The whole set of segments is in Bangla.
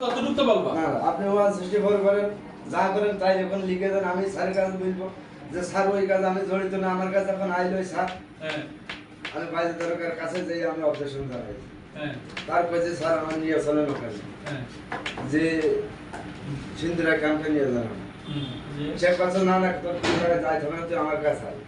ততটুকু তো না আপনি ওয়ান সিক্সটি করেন যা করেন তাই যখন লিখে দেন আমি স্যারের কাছে বলব যে স্যার ওই কাজে আমি জড়িত না আমার কাছে এখন আইলো ওই স্যার। হ্যাঁ। আমি বাইরে দরকার কাছে যাই আমি অবজেকশন জানাই। হ্যাঁ। তারপরে যে স্যার আমার নিয়ে চলেন ওখানে হ্যাঁ। যে সিন্ধুরা ক্যাম্পে নিয়ে যান। সে না না তোর যাই হবে তুই আমার কাছে আয়।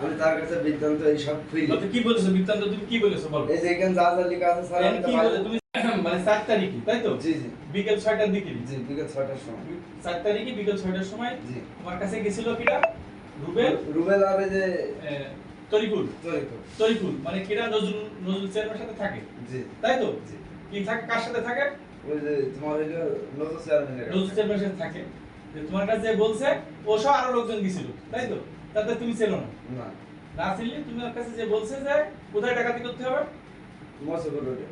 আমি তার কাছে বৃত্তান্ত এইসব খুঁজি। তো কি বলেছ বৃত্তান্ত তুমি কি বলেছ বলো? এই যে এখানে যা যা লেখা আছে স্যার আমি কি বলে? তুমি মানে চার তারিখে তাই তো? জি জি। বিকেল ছয়টার দিকে। জি বিকেল ছয়টার সময়। চার তারিখে বিকেল ছয়টার সময় জি। তোমার কাছে গেছিল কিরা? রুবেল? রুবেল আর এই যে আহ, তরিকুল। তরিকুল। মানে কিরা নজরুল নজরুল চেয়ারম্যানের সাথে থাকে? জি। তাই তো? জি। কি থাকে কার সাথে থাকে? ওই যে তোমার ওই যে নজর চেয়ারম্যানের নজরুল চেয়ারম্যানের সাথে থাকে। যে তোমার কাছে বলছে ও সহ আরও লোকজন গেছিল তাই তো? তাতে তুমি ছিল না। না। ছিলে তুমি ওর কাছে যে বলছে যে কোথায় ডাকাতি করতে হবে? মসুর রোডে।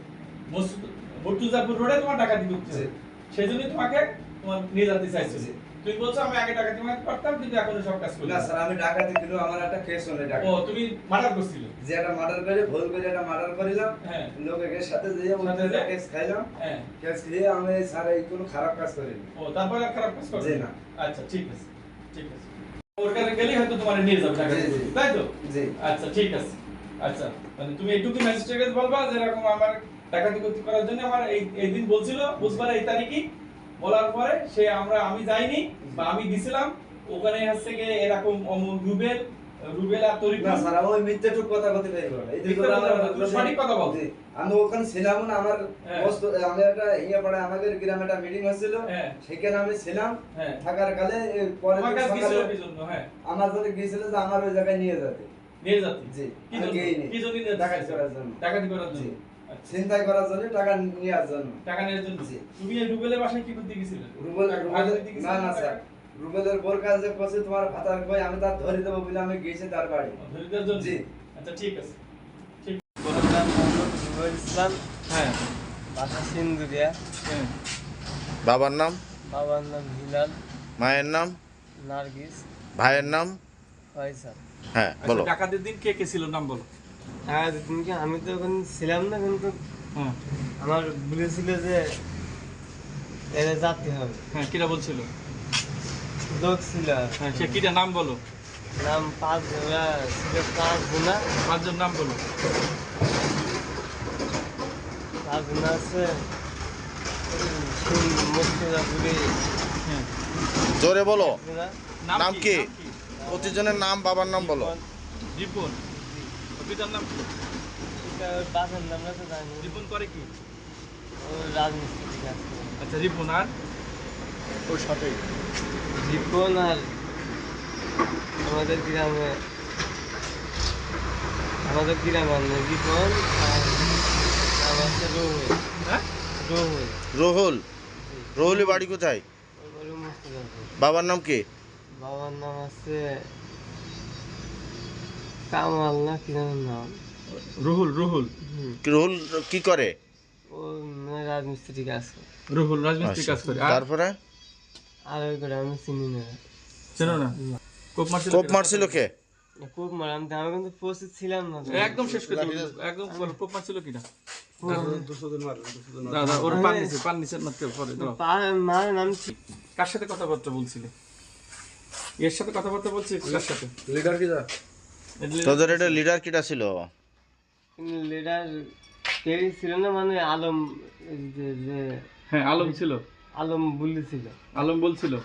মসজিদ- মর্তুজাপুর রোডে তোমার ডাকাতি করতে হবে। সেই জন্যই তোমাকে তোমার নিয়ে যেতে চাইছে। তুমি বলছো আমি আগে ডাকাতি মারতে পারতাম কিন্তু এখন সব কাজ করি না স্যার আমি ডাকাতি দিল আমার একটা কেস হলে ও তুমি মার্ডার করছিলে? যে একটা মার্ডার করে ভুল করে একটা মার্ডার করিলাম। হ্যাঁ। লোকের সাথে যেয়ে সাথে যেয়ে? কেস খাইলাম। হ্যাঁ। কেস খেয়ে আমি স্যার এই কোনো খারাপ কাজ করিনি। ও তারপরে খারাপ কাজ করবে না। আচ্ছা ঠিক আছে। ঠিক আছে। ওর কাছে হয়তো তোমার নিয়ে যাবে টাকা জি, জি। তাই তো? আচ্ছা ঠিক আছে। আচ্ছা মানে তুমি ম্যাজিস্ট্রেট বলবা যে এরকম আমার করার জন্য আমার এই এই দিন বলছিল বুধবার এই তারিখে বলার পরে সে আমরা আমি যাইনি বা আমি দিছিলাম। ওখানে হচ্ছে গিয়ে এরকম অমুক রুবেল আর তরিকুল? না স্যার ওই মিথ্যেটুক কথা বলতে পারব না। এই সঠিক কথা বলো। আমি ওখানে ছিলাম না আমার হ্যাঁ। বস্তু আমি একটা ইয়ে পড়ে আমাদের গ্রামে একটা মিটিং হচ্ছিল হ্যাঁ। সেখানে আমি ছিলাম। হ্যাঁ। থাকার কালে পরে আমার জন্য গিয়েছিল যে আমার ওই জায়গায় নিয়ে যেতে। নিয়ে যাচ্ছি জি কি জন্য? গেইনি। কি জন্য নিয়ে ডাকাতি ডাকাতি করার জন্য। ডাকাতি করার জন্য? জি। আচ্ছা। করার জন্য টাকা নেওয়ার জন্য। টাকা নেওয়ার জন্য? তুমি রুবেলের বাসায় কি করতে গেছিলে? রুবেল না না স্যার। রুবেলের বোর কাছে কছে তোমার ভাতার কই? আমি তার ধরে দেবো বলে আমি গেছি তার বাড়ি। ধরে দেওয়ার জন্য? জি। আচ্ছা ঠিক আছে। ঠিক। আমার নাম মোহাম্মদ রুবেল ইসলাম হ্যাঁ। বাসা সিন্দুরিয়া। হ্যাঁ। বাবার নাম? বাবার নাম হিলাল। মায়ের নাম? নার্গিস। ভাইয়ের নাম? ফয়সাল। হ্যাঁ বলো। আচ্ছা ডাকাতের দিন কে কে ছিল? নাম বলো। হ্যাঁ দিনকে আমি তো ওখানে ছিলাম না কিন্তু হ্যাঁ। আমার বলেছিল যে এনে যেতে হবে। হ্যাঁ কিরা বলছিল? ছিল। হ্যাঁ কিরা নাম বলো? নাম পাঁচ ওরা ছিল পাঁচ গুণা পাঁচজন নাম বলো। পাঁচ গুণা আছে হ্যাঁ। জোরে বলো। নাম কি? প্রতিজনের নাম বাবার নাম বলো। পিতার নাম কি? নাম তো করে কি? রাজমিস্ত্রি। আচ্ছা রিপন আর? ওর সাথে। রিপন আর আমাদের গ্রামে আমাদের গ্রামে রিপন আর রহুল। হ্যাঁ? রহুল। রোহুল? রোহুলি বাড়ি কোথায়? বাবার নাম কি? বাবার নাম আছে কামাল না কি নাম। রুহুল রুহুল। হুম। কি করে? ও মানে রাজমিস্ত্রি কাজ করে। রুহুল রাজমিস্ত্রি কাজ করে। তারপরে? আর ওই করে আমি চিনি না চেনো না? কোপ মারছিল কোপ মারছিল কে? খুব মারাম আমি কিন্তু প্রস্তুত ছিলাম না। একদম শেষ করে একদম কোপ মারছিল কিনা? দুশো জন মারলো দুশো জন দাদা ওর পান নিচে পান নিচে মারতে পরে দাও। পা- মারেন আমি ঠিক কার সাথে কথাবার্তা বলছিলে? এর সাথে কথাবার্তা বলছি কার সাথে? লিডার কি যা তোদের এটা লিডার কিটা ছিল? লিডার ছিল না মানে আলম যে যে হ্যাঁ আলম ছিল। আলম বলেছিল। আলম বলছিল?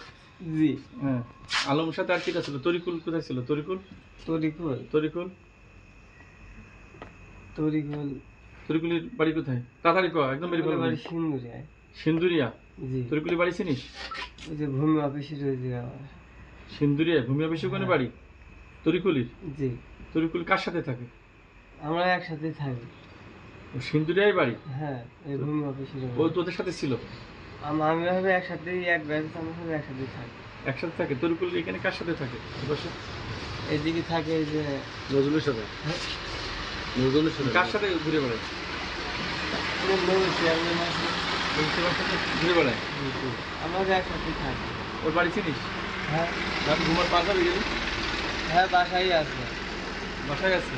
জি। হ্যাঁ। আলমের সাথে আর কিটা ছিল? তরিকুল কোথায় ছিল? তরিকুল? তরিকুল। তরিকুল? তরিকুল। তরিকুলির বাড়ি কোথায়? তাড়াতাড়ি কো একদম বেরিয়ে পড়ো বাড়ি। সিন্দুরিয়ায় সিন্দুরিয়া। জি। তরিকুলি বাড়ি চিনিস? ওই যে ভূমি অফিসে রয়েছে আমার। সিন্দুরিয়া ভূমি অফিসে ওখানে বাড়ি? তরিকুলির? জি। তরিকুল কার সাথে থাকে? আমরা একসাথে থাকি। ও সিন্দুরিয়ায় বাড়ি? হ্যাঁ এই ভূমি অফিসে ও তোদের সাথে ছিল? আমি ভাবে একসাথেই এক ব্যাচে আমার সাথে একসাথে থাকি। একসাথে থাকে? তরিকুল এখানে কার সাথে থাকে? বসে এইদিকে থাকে এই যে নজরুলের সাথে? নজরুলের সাথে? কার সাথে ঘুরে বেড়ায়? ঘুরে বেড়ায়? আমরা একসাথে থাকি। ওর বাড়ি চিনিস? হ্যাঁ। ঘুমার হবে গেলি? হ্যাঁ বাসায় আছে। বাসায় আছে?